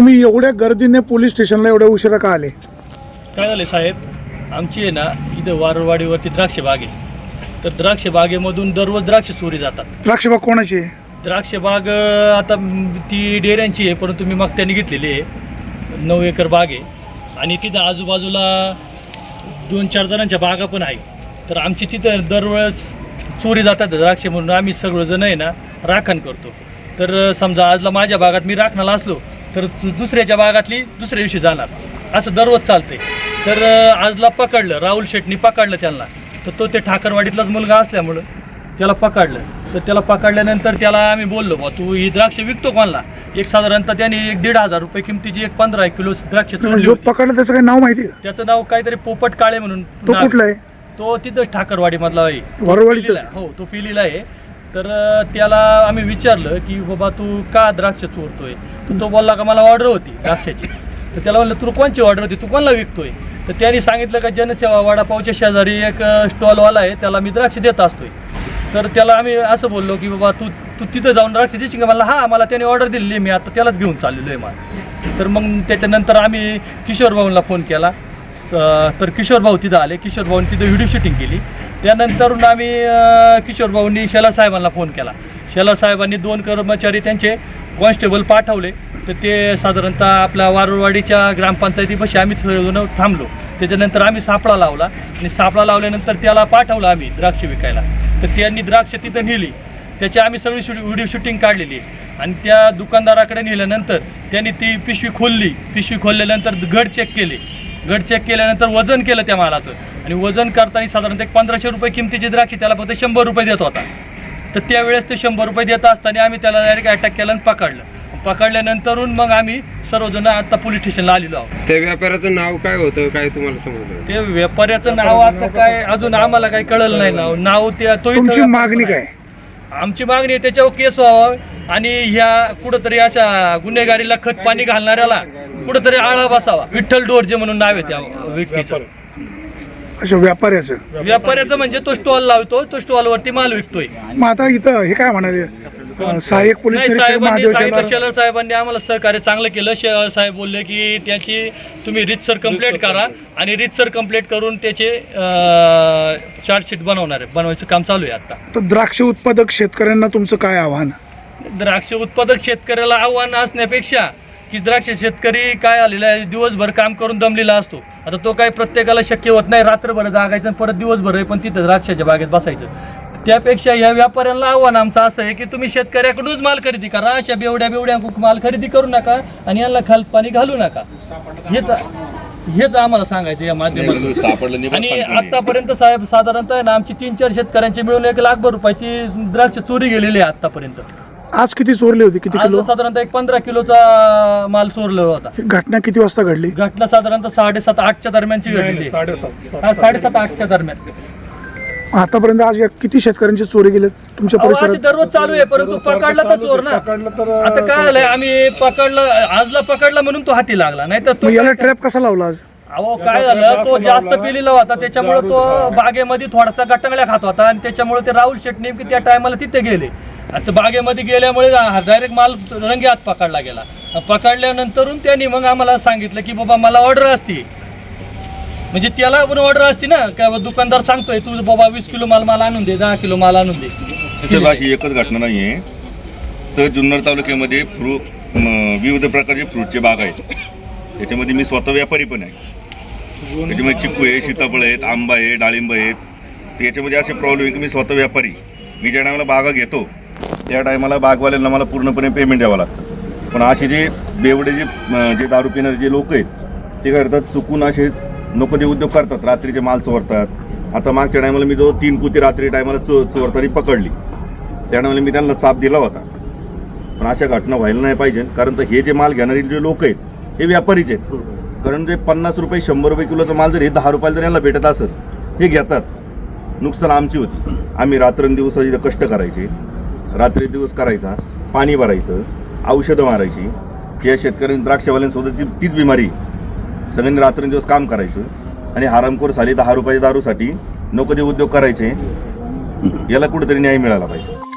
तुम्ही एवढ्या गर्दीने पोलीस स्टेशनला एवढ्या उशिरा का आले? काय झालं साहेब? आमची आहे ना इथं वारवाडीवरती द्राक्ष बाग आहे. तर द्राक्ष बागेमधून दररोज द्राक्ष चोरी जातात. द्राक्षबाग कोणाची आहे? द्राक्ष बाग अं, आता ती डेऱ्यांची आहे परंतु मी मग त्यांनी घेतलेली आहे. नऊ एकर बाग आहे. आणि तिथं आजूबाजूला दोन चार जणांच्या बागा पण आहे तर आमची तिथं दरवेळेस चोरी जातात द्राक्ष म्हणून. आम्ही सगळंजण आहे ना राखण करतो. तर समजा आजला माझ्या बागात मी राखणाला असलो तर दुसऱ्याच्या बागातली दुसऱ्या दिवशी जाणार. असं दररोज चालतंय. तर आजला पकडलं राहुल शेटनी पकडलं त्यांना. तर तो ते ठाकरवाडीतलाच मुलगा असल्यामुळं त्याला पकडलं. तर त्याला पकडल्यानंतर त्याला आम्ही बोललो बा तू ही द्राक्ष विकतो कोणाला? एक साधारणतः त्याने एक दीड हजार रुपये किमतीची एक पंधरा किलो द्राक्ष. पकडला त्याचं काही नाव माहिती त्याचं नाव काहीतरी पोपट काळे म्हणून तो. कुठला आहे? तो तिथं ठाकरवाडी मधला आहे. हो तो पिलीला आहे. तर त्याला आम्ही विचारलं की बाबा तू का द्राक्ष चोरतोय? तो बोलला का मला ऑर्डर होती द्राक्षाची. तर त्याला म्हणलं तू कोणची ऑर्डर होती? तू कोणाला विकतोय? तर त्यांनी सांगितलं का जनसेवा वडापावच्या शेजारी एक स्टॉलवाला आहे त्याला मी द्राक्ष देत असतोय. तर त्याला आम्ही असं बोललो की बाबा तू तू तिथं जाऊन द्राक्ष देशील का? मला हा मला त्याने ऑर्डर दिलेली मी आता त्यालाच घेऊन चाललेलो आहे मला तर मग त्याच्यानंतर आम्ही किशोर भाऊंना फोन केला. तर किशोर भाऊ तिथं आले. किशोर भाऊनी तिथं व्हिडिओ शूटिंग केली. त्यानंतरून आम्ही किशोरभाऊंनी किशोर भाऊंनी शेलार साहेबांना फोन केला. शेलार साहेबांनी दोन कर्मचारी त्यांचे कॉन्स्टेबल पाठवले. तर ते साधारणतः आपल्या वारुळवाडीच्या ग्रामपंचायतीपाशी आम्ही सगळेजण थांबलो. त्याच्यानंतर आम्ही सापळा लावला. आणि सापळा लावल्यानंतर त्याला पाठवलं आम्ही द्राक्ष विकायला. तर त्यांनी द्राक्ष तिथं नेली. त्याची आम्ही सगळी शूट व्हिडिओ शूटिंग काढलेली आणि त्या दुकानदाराकडे नेल्यानंतर त्यांनी ती पिशवी खोलली. पिशवी खोलल्यानंतर घड चेक केले. घड चेक केल्यानंतर वजन केलं त्या मालाचं. आणि वजन करताना साधारणतः एक पंधराशे रुपये किमतीची द्राक्षी त्याला फक्त शंभर रुपये देत होता. तर त्यावेळेस ते शंभर रुपये देत असताना आम्ही त्याला डायरेक्ट अटॅक केला आणि पकडलं. पकडल्यानंतरून मग आम्ही सर्वजण आता पोलीस स्टेशनला आलेलो आहोत. त्या व्यापाराचं नाव काय होतं काय तुम्हाला समजलं? ते व्यापाऱ्याचं नाव आता काय अजून आम्हाला काही कळलं नाही नाव. नाव ते तो इथं तुमची मागणी काय? आमची मागणी आहे त्याच्यावर केस व्हावा. आणि ह्या कुठंतरी अशा गुन्हेगारीला खत पाणी घालणाऱ्याला कुठंतरी आळा बसावा. विठ्ठल डोरजे म्हणून नाव आहे त्या व्यक्तीचं. अशा व्यापाऱ्याचं? व्यापाऱ्याचं म्हणजे तो स्टॉल लावतो तो स्टॉलवरती माल विकतोय. मग आता इथं हे काय म्हणाले? अं, सहाय्यक पोलीस नाही निरीक्षक साहेबांनी महादेव सांगितलं शेलार शेलार साहेबांनी आम्हाला सहकार्य चांगलं केलं. शेलार साहेब बोलले की त्याची तुम्ही रितसर कंप्लेंट करा आणि रितसर कंप्लेंट करून त्याचे चार्जशीट बनवणार आहे. बनवायचं काम चालू आहे आता. तर द्राक्ष उत्पादक शेतकऱ्यांना तुमचं काय आव्हान? द्राक्ष उत्पादक शेतकऱ्याला आव्हान असण्यापेक्षा की द्राक्ष शेतकरी काय आलेला आहे दिवसभर काम करून दमलेला असतो. आता तो काय प्रत्येकाला शक्य होत नाही रात्रभर जागायचं आणि परत दिवसभर आहे पण तिथं द्राक्षाच्या बागेत बसायचं. त्यापेक्षा या व्यापाऱ्यांना आव्हान आमचं असं आहे की तुम्ही शेतकऱ्याकडूनच माल खरेदी करा अशा बेवड्या बेवड्या माल खरेदी करू नका आणि यांना खाल पाणी घालू नका. हेच हेच आम्हाला सांगायचं या माध्यमातून. सापडलं नाही आणि आतापर्यंत साहेब साधारणतः आहे ना आमची तीन चार शेतकऱ्यांची मिळून एक लाखभर रुपयाची द्राक्ष चोरी गेलेली आहे आतापर्यंत आज किती चोरली होती? किती आज किलो? साधारणतः एक पंधरा किलोचा माल चोरला होता. ही घटना किती वाजता घडली? घटना साधारणतः साडेसात आठच्या दरम्यानची घडलेली आहे. हा, साडेसात आठच्या दरम्यान. आतापर्यंत आज या किती शेतकऱ्यांची चोरी गेली? तुमच्या परिसरात दररोज चालू आहे परंतु पकडला तर चोर ना. आता काय झालंय आम्ही पकडलं आजला पकडला म्हणून तो हाती लागला नाही तर मग याला तो ट्रॅप कसा लावला आज? अहो काय झालं तो जास्त पिलेला होता त्याच्यामुळे तो बागेमध्ये थोडासा गटंगल्या खात होता आणि त्याच्यामुळे ते राहुल शेट नेमकी त्या टायमाला तिथे गेले. आता बागेमध्ये गेल्यामुळे डायरेक्ट माल रंगे हात पकडला गेला. पकडल्यानंतरून त्यांनी मग आम्हाला सांगितलं की बाबा मला ऑर्डर असते म्हणजे त्याला पण ऑर्डर असते ना. काय दुकानदार सांगतोय तुझं बाबा वीस किलो माल मला आणून दे दहा किलो माल आणून दे. अशी एकच घटना नाही आहे तर जुन्नर तालुक्यामध्ये फ्रूट विविध प्रकारचे फ्रूटचे बाग आहेत. त्याच्यामध्ये मी स्वतः व्यापारी पण आहे. त्याच्यामध्ये चिक्कू आहे सीताफळ आहेत आंबा आहे डाळिंब आहेत. तर याच्यामध्ये असे प्रॉब्लेम आहे की मी स्वतः व्यापारी. मी ज्या टायमाला बागा घेतो त्या टायमाला बागवाल्यांना मला पूर्णपणे पेमेंट द्यावं लागतं. पण असे जे बेवडे जे जे दारू पिणारे जे लोक आहेत ते करतात चुकून असे नको ते उद्योग करतात रात्रीचे माल चोरतात. आता मागच्या टायमाला मी जो तीन कुती रात्री टायमाला चो चोरताना पकडली. त्या टायमाला मी त्यांना चाप दिला होता. पण अशा घटना व्हायला नाही पाहिजे कारण तर हे जे माल घेणारे जे लोक आहेत हे व्यापारीच आहेत. कारण जे पन्नास रुपये शंभर रुपये किलोचा माल जर हे दहा रुपयाला जर यांना भेटत असत हे घेतात. नुकसान आमची होती. आम्ही रात्रंदिवस इथं कष्ट करायचे. रात्री दिवस करायचा पाणी भरायचं औषधं मारायची. या शेतकऱ्यांनी द्राक्षवाल्यांसोबत ती तीच बिमारी सगळ्यांनी रात्रंदिवस काम करायचं. आणि हरामखोर झाली दहा रुपयाच्या दारूसाठी नको ते उद्योग करायचे याला कुठेतरी न्याय मिळाला पाहिजे.